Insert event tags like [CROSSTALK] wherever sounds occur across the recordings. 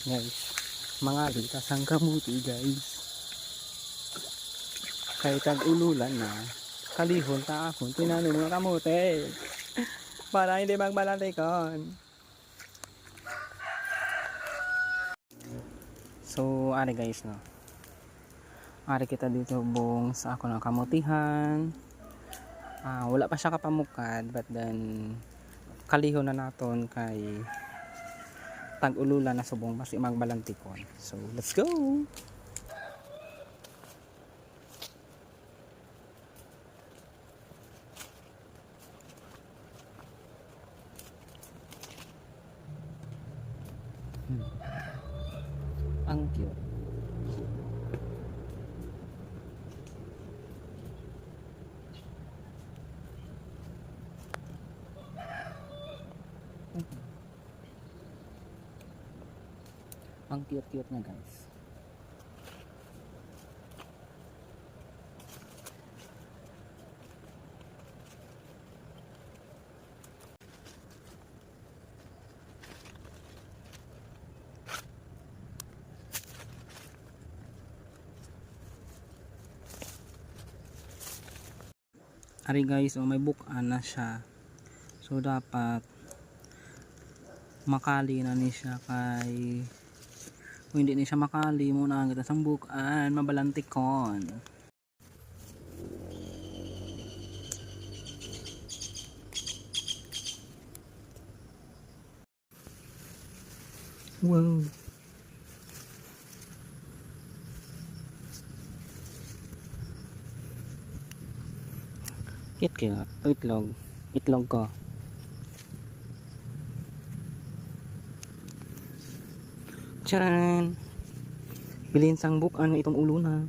Guys, mga litas ang kamuti guys. Kahit tag-ululan na, kalihon ta akong tinanong mga kamuti. Para hindi magmalatikon. So, ari guys, no. Ari kita dito bong sa ako ng kamutihan. Ah, wala pa siya kapamukad, but then kalihon na naton kay tag-ululan na subong basi magbalantikon. So, let's go! Hmm. Ang. Ang cute-cute niya guys. Ari guys, oh, may bukaan na siya. So dapat makali na ni siya kay kung hindi ni siya makali muna ang kita sang bukaan mabalantikon. Wow. Kit kaya itlog. Itlog ko Charan! Bilhin sang book ano itong ulo na.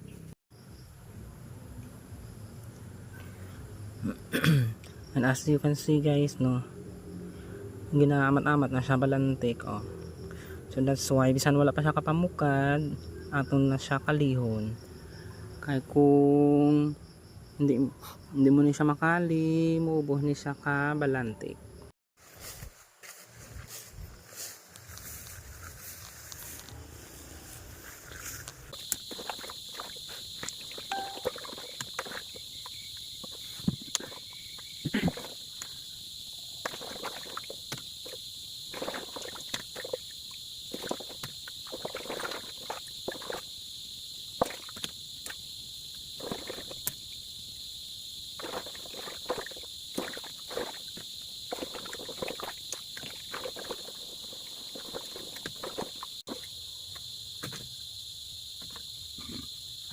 [CLEARS THROAT] And as you can see guys, no, ginaamat-amat na siya balantik, oh. So that's why, bisan wala pa siya kapamukad, aton na siya kalihon. Kaya kung hindi, hindi mo ni siya makali, muubuh ni siya ka balantik.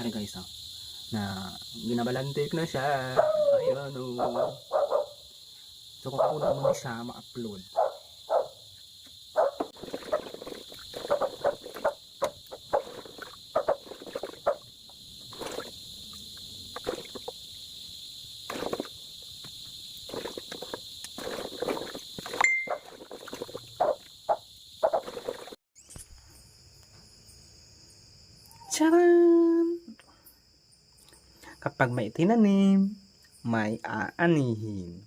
Ari guys, oh. Na binabalantik na siya. Ayan, oh. So kung kuna mo na siya ma-upload. Charan! Kapag may tinanim, may aanihin.